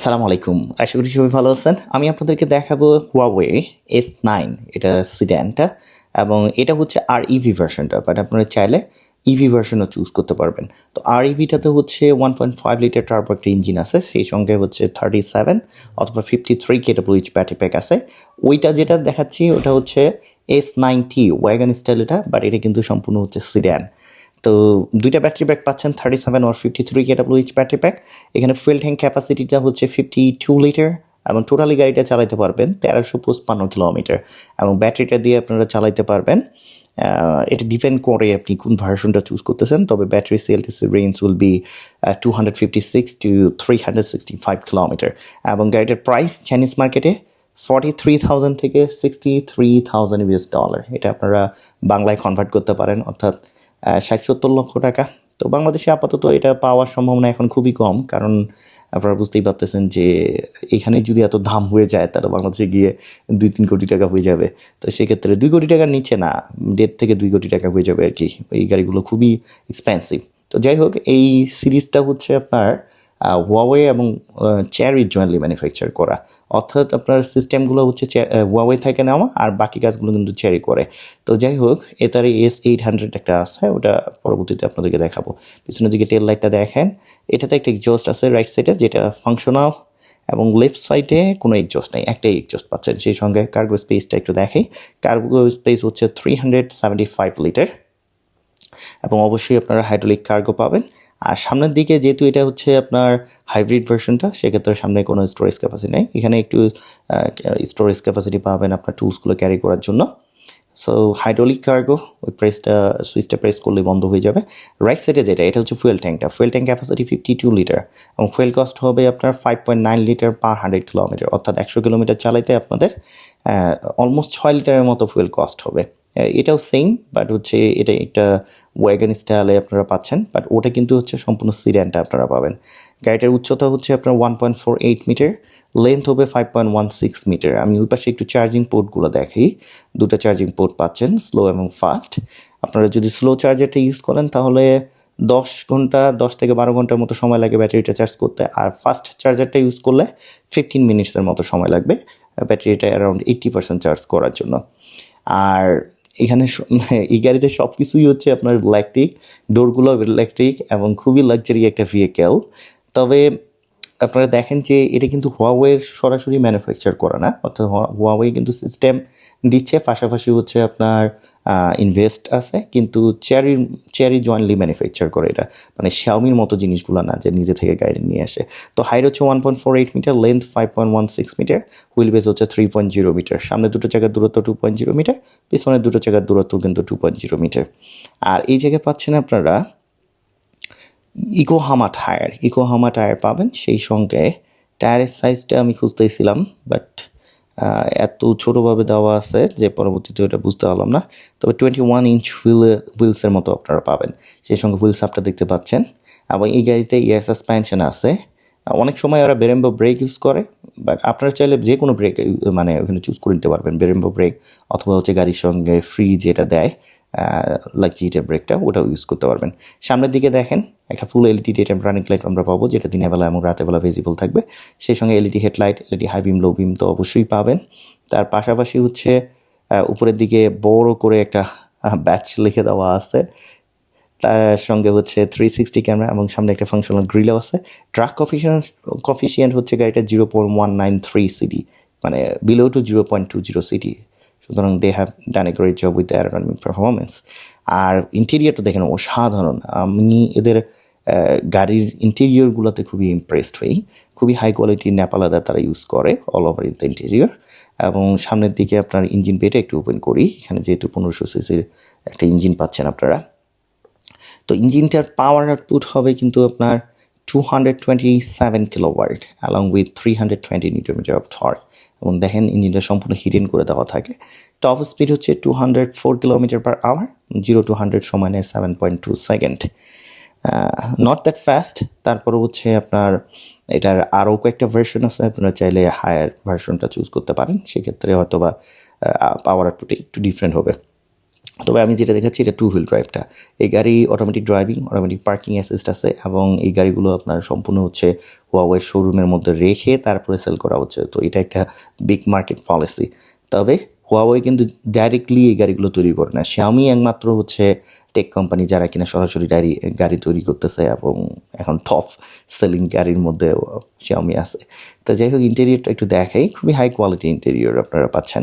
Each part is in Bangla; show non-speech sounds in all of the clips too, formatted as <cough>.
আসসালামু আলাইকুম। আশা করি সবাই ভালো আছেন। আমি আপনাদেরকে দেখাবো হুয়াওয়ে এস নাইন এটা সিড্যানটা এবং এটা হচ্ছে আর ইভি ভার্সনটা বাট আপনারা চাইলে ইভি ভার্সনও চুজ করতে পারবেন। তো আর ইভিটাতে হচ্ছে one point five litre turbo একটা ইঞ্জিন আছে, সেই সঙ্গে হচ্ছে থার্টি সেভেন অথবা ফিফটি থ্রি কেটেবল ইচ ব্যাটারি প্যাক আছে। ওইটা যেটা দেখাচ্ছি, ওটা হচ্ছে এস নাইনটি ওয়াগান স্টাইল এটা বাট এটা কিন্তু সম্পূর্ণ হচ্ছে সিড্যান তো দুইটা ব্যাটারি ব্যাক পাচ্ছেন thirty seven or fifty three কেটাবল each battery pack এখানে ফুয়েল ট্যাঙ্ক ক্যাপাসিটিটা হচ্ছে ফিফটি টু লিটার এবং টোটালি গাড়িটা চালাতে পারবেন তেরোশো পঁচপান্ন কিলোমিটার এবং ব্যাটারিটা দিয়ে আপনারা চালাতে পারবেন এটা ডিপেন্ড করে আপনি কোন ভার্সনটা চুজ করতেছেন। তবে battery CLTC range will be two hundred fifty six to three hundred sixty five kilometre এবং গাড়িটার প্রাইস চাইনিজ মার্কেটে ফর্টি থ্রি থাউজেন্ড থেকে sixty three thousand US dollar এটা আপনারা বাংলায় কনভার্ট করতে পারেন, অর্থাৎ ষাট সত্তর লক্ষ টাকা। তো বাংলাদেশে আপাতত এটা পাওয়ার সম্ভাবনা এখন খুবই কম, কারণ আপনারা বুঝতেই পারতেছেন যে এখানে যদি এত দাম হয়ে যায়, তাহলে বাংলাদেশে গিয়ে দুই তিন কোটি টাকা হয়ে যাবে। তো সেক্ষেত্রে দুই কোটি টাকার নিচে না, দেড় থেকে দুই কোটি টাকা হয়ে যাবে আর কি। এই গাড়িগুলো খুবই এক্সপেন্সিভ তো যাই হোক, এই সিরিজটা হচ্ছে আপনার ওয়াওয়ে এবং চেয়ারি জয়েন্টলি ম্যানুফ্যাকচার করা। অর্থাৎ আপনার সিস্টেমগুলো হচ্ছে ওয়াওয়ে থেকে নেওয়া আর বাকি কাজগুলো কিন্তু চেয়ারি করে। তো যাই হোক এটার এস এইট হান্ড্রেড একটা আছে, ওটা পরবর্তীতে আপনাদেরকে দেখাবো। পিছনের দিকে টেল লাইটটা দেখেন। এটাতে একটা এক্সজস্ট আছে রাইট সাইডে যেটা ফাংশনাল এবং লেফট সাইডে কোনো এক্সজস্ট নেই, একটাই এক্সজস্ট পাচ্ছেন। সেই সঙ্গে কার্গো স্পেসটা একটু দেখাই। কার্গো স্পেস হচ্ছে three hundred seventy five litre এবং অবশ্যই আপনারা হাইড্রোলিক কার্গো পাবেন। আর সামনের দিকে যেহেতু এটা হচ্ছে আপনার হাইব্রিড ভার্সনটা সেক্ষেত্রে সামনে কোনো স্টোরেজ ক্যাপাসিটি নেই। এখানে একটু স্টোরেজ ক্যাপাসিটি পাবেন আপনার টুলসগুলো ক্যারি করার জন্য। সো হাইড্রোলিক কার্গো ওই প্রেসটা সুইচটা প্রেস করলে বন্ধ হয়ে যাবে। রাইট সাইডে যেটা, এটা হচ্ছে fuel ট্যাঙ্কটা fuel tank capacity fifty two litre এবং ফুয়েল কস্ট হবে আপনার five point nine litre per hundred kilometre অর্থাৎ একশো কিলোমিটার চালাইতে আপনাদের অলমোস্ট ছয় লিটারের মতো ফুয়েল কস্ট হবে। এটাও সেম বাট হচ্ছে এটা একটা ওয়াগন স্টাইলে আপনারা পাচ্ছেন বাট ওটা কিন্তু হচ্ছে সম্পূর্ণ সিরিয়ানটা আপনারা পাবেন। গাড়িটার উচ্চতা হচ্ছে আপনার one point four eight metre length হবে five point one six metre আমি ওই পাশে একটু চার্জিং পোর্টগুলো দেখাই, দুটো চার্জিং পোর্ট পাচ্ছেন স্লো এবং ফাস্ট আপনারা যদি স্লো চার্জারটা ইউজ করেন, তাহলে দশ ঘণ্টা, দশ থেকে বারো ঘণ্টার মতো সময় লাগে ব্যাটারিটা চার্জ করতে, আর ফাস্ট চার্জারটা ইউজ করলে ফিফটিন মিনিটসের মতো সময় লাগবে, ব্যাটারিটা অ্যারাউন্ড এইট্টি পার্সেন্ট চার্জ করার জন্য। আর এখানে এই গাড়িতে সব কিছুই হচ্ছে আপনার ইলেকট্রিক ডোরগুলো ইলেকট্রিক এবং খুবই লাক্সারি একটা ভেহিকেল তবে আপনারা দেখেন যে এটা কিন্তু হুয়াওয়ের সরাসরি ম্যানুফ্যাকচার করা না। অর্থাৎ হুয়াওয়ে কিন্তু সিস্টেম দিচ্ছে, পাশাপাশি হচ্ছে আপনার ইনভেস্ট আছে, কিন্তু চেয়ারি চেয়ারি জয়েন্টলি ম্যানুফ্যাকচার করে এটা। মানে শাওমির মতো জিনিসগুলো না, যে নিজে থেকে গাড়ি নিয়ে আসে। তো হাইট হচ্ছে one point four eight metre length five point one six metre wheel base হচ্ছে থ্রি পয়েন্ট জিরো মিটার সামনে দুটো জায়গার দূরত্ব টু পয়েন্ট জিরো মিটার পিছনে দুটো জায়গার দূরত্ব কিন্তু টু পয়েন্ট জিরো মিটার আর এই জায়গায় পাচ্ছেন আপনারা ইকোহামা টায়ার ইকোহামা টায়ার পাবেন, সেই সঙ্গে টায়ারের সাইজটা আমি খুঁজতেছিলাম বাট এত ছোটোভাবে দেওয়া আছে যে পরবর্তীতে ওটা বুঝতে পারলাম না। তবে টোয়েন্টি ওয়ান ইঞ্চ হুইল হুইলসের মতো আপনারা পাবেন। সেই সঙ্গে হুইলস আপটা দেখতে পাচ্ছেন। এবং এই গাড়িতে ইয়ার সাসপেনশন আছে। অনেক সময় ওরা বেরেম্বো ব্রেক ইউজ করে বাট আপনারা চাইলে যে কোনো ব্রেক মানে ওখানে চুজ করে নিতে পারবেন। বেরেম্বো ব্রেক অথবা হচ্ছে গাড়ির সঙ্গে ফ্রি যেটা দেয় লাইক জিটা ব্রেকটা ওটাও ইউজ করতে পারবেন। সামনের দিকে দেখেন, একটা full LED daytime running light আমরা পাবো, যেটা দিনের বেলা এবং রাতের বেলা ভিজিবল থাকবে। সেই সঙ্গে LED headlight LED high beam low beam তো অবশ্যই পাবেন। তার পাশাপাশি হচ্ছে উপরের দিকে বড় করে একটা ব্যাচ লিখে দেওয়া আছে। তার সঙ্গে হচ্ছে থ্রি সিক্সটি ক্যামেরা এবং সামনে একটা ফাংশনাল গ্রিলও আছে। ট্রাক কফিসিয়েন্ট কফিসিয়েন্ট হচ্ছে গাড়িটা zero point one nine three CD মানে below two zero point two zero CD সুতরাং they have done a great job with aerodynamic performance আর ইন্টেরিয়রটা দেখেন অসাধারণ। আমি এদের গাড়ির ইন্টেরিয়রগুলোতে খুবই ইমপ্রেসড হই। খুবই হাই কোয়ালিটির নেপালাদা তারা ইউজ করে all over in the interior এবং সামনের দিকে আপনার ইঞ্জিন বেটা একটু ওপেন করি। এখানে যেহেতু পনেরোশো সিসির একটা ইঞ্জিন পাচ্ছেন আপনারা। তো ইঞ্জিনটার পাওয়ার আউটপুট হবে কিন্তু আপনার two hundred twenty seven kilowatt along with three hundred twenty newton metre of torque এবং দেখেন, ইঞ্জিনটা সম্পূর্ণ হিডেন করে দেওয়া থাকে। টপ স্পিড হচ্ছে two hundred four kilometre per hour zero to hundred সময় নেয় seven point two second not that fast তারপরে হচ্ছে আপনার এটার আরও কয়েকটা ভার্সন আছে, আপনারা চাইলে হায়ার ভার্সনটা চুজ করতে পারেন। সেক্ষেত্রে হয়তো বা পাওয়ার আউটপুট একটু ডিফারেন্ট হবে। তবে আমি যেটা দেখাচ্ছি, এটা টু হুইল ড্রাইভটা এই গাড়ি automatic driving automatic parking assist আছে এবং এই গাড়িগুলো আপনার সম্পূর্ণ হচ্ছে ওয়াওয়ের শোরুমের মধ্যে রেখে তারপরে সেল করা হচ্ছে। তো এটা একটা বিগ মার্কেট পলিসি তবে হুয়াওয়ে কিন্তু ডাইরেক্টলি এই গাড়িগুলো তৈরি করে না। Xiaomi একমাত্র হচ্ছে টেক কোম্পানি যারা কিনা সরাসরি গাড়ি গাড়ি তৈরি করতেছে এবং এখন টপ সেলিং গাড়ির মধ্যে Xiaomi আছে। তো যাই হোক ইন্টেরিয়রটা একটু দেখাই। খুবই হাই কোয়ালিটি ইন্টেরিয়র আপনারা পাচ্ছেন।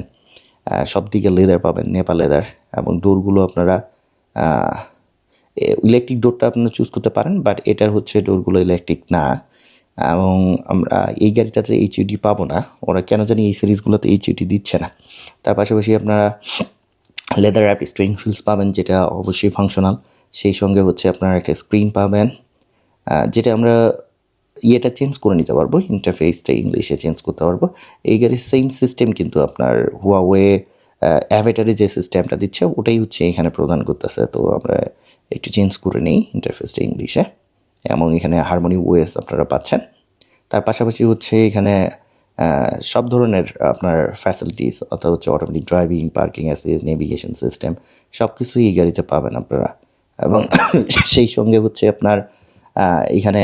সব দিকে লেদার পাবেন, নেপাল লেদার, এবং ডোরগুলো আপনারা ইলেকট্রিক ডোরটা আপনারা চুজ করতে পারেন বাট এটার হচ্ছে ডোরগুলো ইলেকট্রিক না। এবং আমরা এই গাড়িটাতে এইচইউডি পাবো না, ওরা কেন জানি এই সিরিজগুলোতে এইচইউডি দিচ্ছে না। তার পাশাপাশি আপনারা লেদার অ্যাপ স্ট্রিং ফিলস পাবেন, যেটা অবশ্যই ফাংশনাল সেই সঙ্গে হচ্ছে আপনারা একটা স্ক্রিন পাবেন যেটা আমরা ইয়েটা চেঞ্জ করে নিতে পারব ইন্টারফেসটা ইংলিশে চেঞ্জ করতে পারব। এই গাড়ির সেম সিস্টেম কিন্তু আপনার হুয়াওয়ে অ্যাভেটারে যে সিস্টেমটা দিচ্ছে, ওটাই হচ্ছে এখানে প্রদান করতেছে। তো আমরা একটু চেঞ্জ করে নিই ইন্টারফেসটা ইংলিশে এবং এখানে হারমোনি ওয়েস আপনারা পাচ্ছেন। তার পাশাপাশি হচ্ছে এখানে সব ধরনের আপনার ফ্যাসিলিটিস অর্থাৎ হচ্ছে automatic driving parking assist navigation system সব কিছুই এই গাড়িতে পাবেন আপনারা। এবং সেই সঙ্গে হচ্ছে আপনার এখানে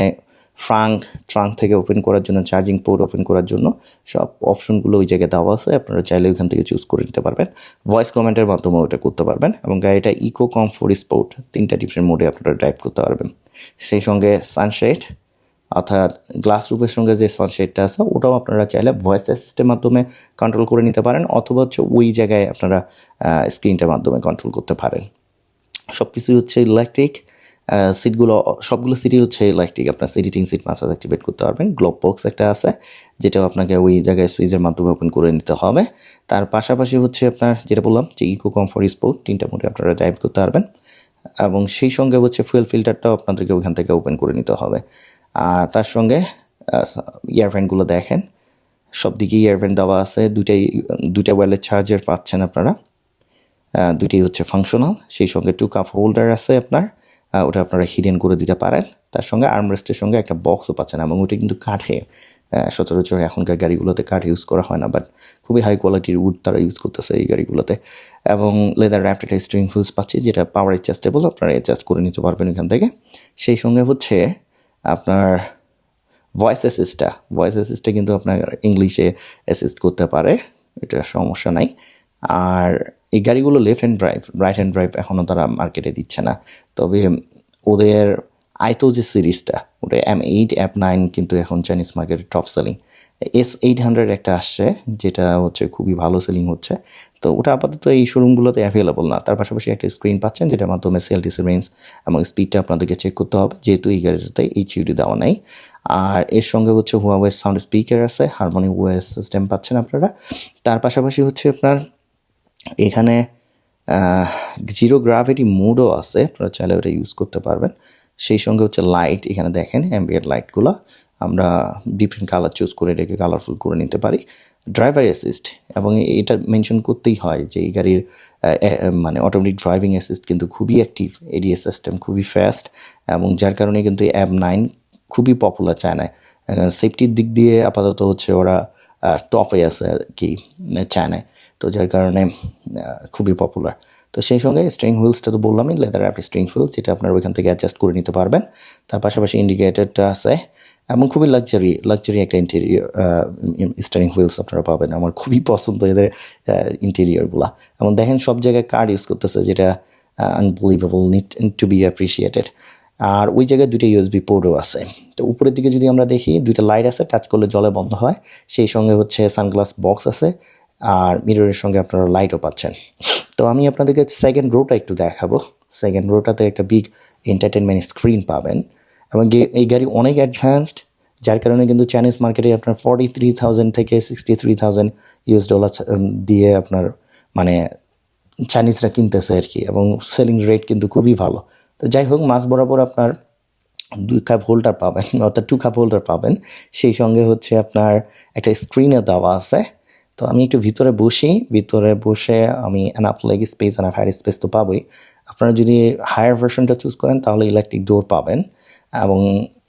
ফ্রাঙ্ক ট্রাঙ্ক থেকে ওপেন করার জন্য চার্জিং পোর্ট ওপেন করার জন্য সব অপশনগুলো ওই জায়গায় দেওয়া আছে। আপনারা চাইলে ওইখান থেকে চুজ করে নিতে পারবেন। ভয়েস কমেন্টের মাধ্যমে ওটা করতে পারবেন এবং গাড়িটা ইকো কমফোর্ট স্পোর্ট তিনটা ডিফারেন্ট মোডে আপনারা ড্রাইভ করতে পারবেন। সেই সঙ্গে সানশেড অর্থাৎ গ্লাস রুপের সঙ্গে যে সানশেডটা আছে, ওটাও আপনারা চাইলে ভয়েস অ্যাসিস্টের মাধ্যমে কন্ট্রোল করে নিতে পারেন অথবা হচ্ছে ওই জায়গায় আপনারা স্ক্রিনটার মাধ্যমে কন্ট্রোল করতে পারেন। সব কিছুই হচ্ছে ইলেকট্রিক সিটগুলো সবগুলো সিটই হচ্ছে ইলেকট্রিক আপনার সিটিং সিট মাসাজ অ্যাক্টিভেট করতে পারবেন। গ্লোব বক্স একটা আছে, যেটাও আপনাকে ওই জায়গায় সুইচের মাধ্যমে ওপেন করে নিতে হবে। তার পাশাপাশি হচ্ছে আপনার যেটা বললাম যে ইকো কমফোর্ট স্পোর্ট তিনটা মোডে আপনারা ড্রাইভ করতে পারবেন। এবং সেই সঙ্গে হচ্ছে ফুয়েল ফিল্টারটাও আপনাদেরকে ওখান থেকে ওপেন করে নিতে হবে। আর তার সঙ্গে ইয়ারফ্যানগুলো দেখেন। সব দিকেই ইয়ারফ্যান দেওয়া আছে। দুইটাই, দুইটা ওয়ালের চার্জার পাচ্ছেন আপনারা। দুইটাই হচ্ছে ফাংশনাল সেই সঙ্গে টু কাপ হোল্ডার আছে আপনার। ওটা আপনারা হিডেন করে দিতে পারেন। তার সঙ্গে আর্মরেস্টের সঙ্গে একটা বক্সও পাচ্ছেন এবং ওটা কিন্তু কাঠে। সচরাচর এখনকার গাড়িগুলোতে কাঠ ইউজ করা হয় না বাট খুবই হাই কোয়ালিটির উড তারা ইউজ করতেছে এই গাড়িগুলোতে। এবং লেদার র্যাপড একটা স্ট্রিং হুইলস পাচ্ছি, যেটা পাওয়ার অ্যাডজাস্টেবল আপনারা অ্যাডজাস্ট করে নিতে পারবেন এখান থেকে। সেই সঙ্গে হচ্ছে আপনার ভয়েস অ্যাসিস্টটা ভয়েস অ্যাসিস্টটা কিন্তু আপনার ইংলিশে অ্যাসিস্ট করতে পারে, এটা সমস্যা নাই। আর এই গাড়িগুলো left hand drive right hand drive এখনও তারা মার্কেটে দিচ্ছে না। তবে ওদের আইতো যে সিরিজটা ওটা এম এইট অ্যাপ নাইন কিন্তু এখন চাইনিজ মার্কেটে top selling S eight hundred একটা আসছে, যেটা হচ্ছে খুবই ভালো সেলিং হচ্ছে। তো ওটা আপাতত এই শোরুমগুলোতে অ্যাভেলেবল না। তার পাশাপাশি একটা স্ক্রিন পাচ্ছেন, যেটার মাধ্যমে সেল রেঞ্জ এবং স্পিডটা আপনাদেরকে চেক করতে হবে, যেহেতু এই গাড়িটাতে এইচইউডি দেওয়া নাই। আর এর সঙ্গে হচ্ছে হুয়াওয়ে সাউন্ড স্পিকার আছে হারমোনি ওয়েস সিস্টেম পাচ্ছেন আপনারা। তার পাশাপাশি হচ্ছে আপনার এখানে জিরো গ্রাভিটি মোডও আছে। আপনারা চাইলে ওটা ইউজ করতে পারবেন। সেই সঙ্গে হচ্ছে লাইট এখানে দেখেন অ্যাম্বিয়েন্ট লাইটগুলো আমরা ডিফারেন্ট কালার চুজ করে এটাকে কালারফুল করে নিতে পারি। ড্রাইভার অ্যাসিস্ট এবং এটা মেনশন করতেই হয় যে এই গাড়ির মানে অটোমেটিক ড্রাইভিং অ্যাসিস্ট কিন্তু খুবই অ্যাক্টিভ এডিএস সিস্টেম খুবই ফাস্ট এবং যার কারণে কিন্তু অ্যাপ নাইন খুবই পপুলার চায়নায় সেফটির দিক দিয়ে আপাতত হচ্ছে ওরা টপে আছে আর কি চায়নায় তো যার কারণে খুবই পপুলার তো সেই সঙ্গে স্ট্রিং হুইলসটা তো বললামই লেদার অ্যাপ স্ট্রিং হুইলস যেটা আপনারা ওইখান থেকে অ্যাডজাস্ট করে নিতে পারবেন। তার পাশাপাশি ইন্ডিকেটারটা আছে এবং খুবই লাক্সারি লাক্সারি একটা ইন্টেরিয়র স্টারিং হুইলস আপনারা পাবেন। আমার খুবই পছন্দ এদের ইন্টেরিয়রগুলো এবং দেখেন সব জায়গায় কার্ড ইউজ করতেছে, যেটা unbelievable need to be appreciated আর ওই জায়গায় দুটো ইউএসবি পোর্টও আছে। তো উপরের দিকে যদি আমরা দেখি, দুইটা লাইট আছে টাচ করলে জলে বন্ধ হয়। সেই সঙ্গে হচ্ছে সানগ্লাস বক্স আছে। আর মিররের সঙ্গে আপনারা লাইটও পাচ্ছেন। তো আমি আপনাদেরকে সেকেন্ড রোটা একটু দেখাবো। সেকেন্ড রোটাতে একটা বিগ এন্টারটেনমেন্ট স্ক্রিন পাবেন। এবং এই গাড়ি অনেক অ্যাডভান্সড যার কারণে কিন্তু চাইনিজ মার্কেটে আপনার ফর্টি থ্রি থাউজেন্ড থেকে sixty three thousand US dollar দিয়ে আপনার মানে চাইনিজরা কিনতেছে আর কি। এবং সেলিং রেট কিন্তু খুবই ভালো। তো যাই হোক মাস বরাবর আপনার দুই কাপ হোল্ডার পাবেন, অর্থাৎ টু কাপ হোল্ডার পাবেন। সেই সঙ্গে হচ্ছে আপনার একটা স্ক্রিনে দেওয়া আছে। তো আমি একটু ভিতরে বসি, ভিতরে বসে আমি ample leg space ample higher space তো পাবোই। আপনারা যদি হায়ার ভার্সনটা চুজ করেন, তাহলে ইলেকট্রিক ডোর পাবেন এবং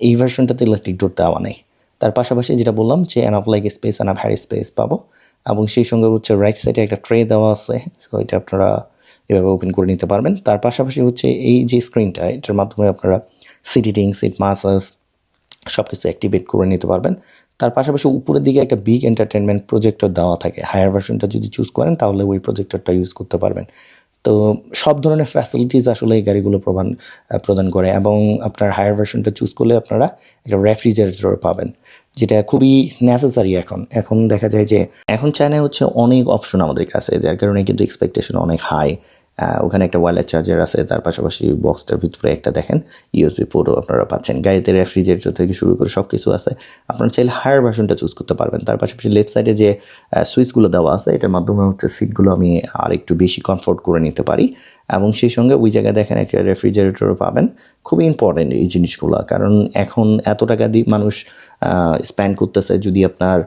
এই ভার্সনটাতে ইলেকট্রিক ডোর দেওয়া নেই। তার পাশাপাশি যেটা বললাম যে ample leg space ample higher space পাবো এবং সেই সঙ্গে হচ্ছে রাইট সাইডে একটা ট্রে দেওয়া আছে সো এটা আপনারা এভাবে ওপেন করে নিতে পারবেন। তার পাশাপাশি হচ্ছে এই যে স্ক্রিনটা এটার মাধ্যমে আপনারা সিটিং সিট মাসাজ সব কিছু অ্যাক্টিভেট করে নিতে পারবেন। তার পাশাপাশি উপরের দিকে একটা বিগ এন্টারটেনমেন্ট প্রজেক্টর দেওয়া থাকে। হায়ার ভার্সনটা যদি চুজ করেন তাহলে ওই প্রজেক্টরটা ইউজ করতে পারবেন। তো সব ধরনের ফ্যাসিলিটিস আসলে এই গাড়িগুলো আহ, প্রদান করে এবং আপনার হায়ার ভার্সনটা চুজ করলে আপনারা একটা রেফ্রিজারেটর পাবেন যেটা খুবই নেসেসারি এখন। এখন দেখা যায় যে এখন চায়নায় হচ্ছে অনেক অপশন আমাদের কাছে যার কারণে কিন্তু এক্সপেকটেশন অনেক হাই ওখানে একটা ওয়ালেট চার্জার আছে তার পাশাপাশি বক্সটার ভিতরে একটা দেখেন ইউএসবি পোর্টও আপনারা পাচ্ছেন। গাড়িতে রেফ্রিজারেটর থেকে শুরু করে সব কিছু আছে। আপনারা চাইলে হায়ার ভার্সনটা চুজ করতে পারবেন। তার পাশাপাশি লেফট সাইডে যে সুইচগুলো দেওয়া আছে, এটার মাধ্যমে হচ্ছে সিটগুলো আমি আর একটু বেশি কমফোর্ট করে নিতে পারি। এবং সেই সঙ্গে ওই জায়গায় দেখেন একটা রেফ্রিজারেটরও পাবেন। খুবই ইম্পর্টেন্ট এই জিনিসগুলো। কারণ এখন এত টাকা দিয়ে মানুষ স্পেন্ড করতেছে যদি আপনার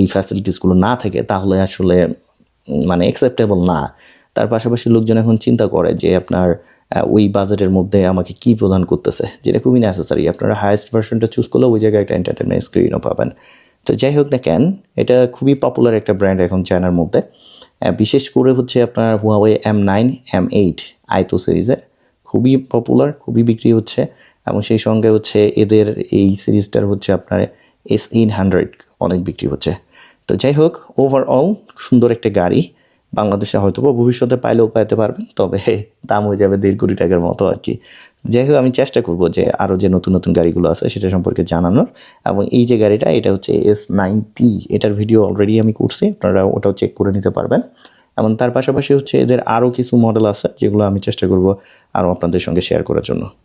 এই ফ্যাসিলিটিসগুলো না থাকে, তাহলে আসলে মানে অ্যাকসেপ্টেবল না। তার পাশাপাশি লোকজন এখন চিন্তা করে যে আপনার ওই বাজেটের মধ্যে আমাকে কি প্রদান করতেছে, যেটা খুবই নেসেসারি আপনারা হায়েস্ট ভার্সনটা চুজ করলে ওই জায়গায় একটা এন্টারটেনমেন্ট স্ক্রিনও পাবেন। তো যাই হোক না কেন, এটা খুবই পপুলার একটা ব্র্যান্ড এখন চায়নার মধ্যে। বিশেষ করে হচ্ছে আপনার Huawei M nine M eight Aito সিরিজের খুবই পপুলার খুবই বিক্রি হচ্ছে। এবং সেই সঙ্গে হচ্ছে এদের এই সিরিজটার হচ্ছে আপনার এস এইট হান্ড্রেড অনেক বিক্রি হচ্ছে। তো যাই হোক ওভারঅল সুন্দর একটা গাড়ি। বাংলাদেশে হয়তো বা ভবিষ্যতে পাইলেও পাইতে পারবেন, তবে <laughs> দাম হয়ে যাবে দেড় কোটি টাকার মতো আর কি। যাই হোক, আমি চেষ্টা করব যে আরও যে নতুন নতুন গাড়িগুলো আছে সেটা সম্পর্কে জানানোর, এবং এই যে গাড়িটা, এটা হচ্ছে এস নাইনটি এটার ভিডিও অলরেডি আমি করছি, আপনারা ওটাও চেক করে নিতে পারবেন। এবং তার পাশাপাশি হচ্ছে এদের আরও কিছু মডেল আছে, যেগুলো আমি চেষ্টা করব আরও আপনাদের সঙ্গে শেয়ার করার জন্য।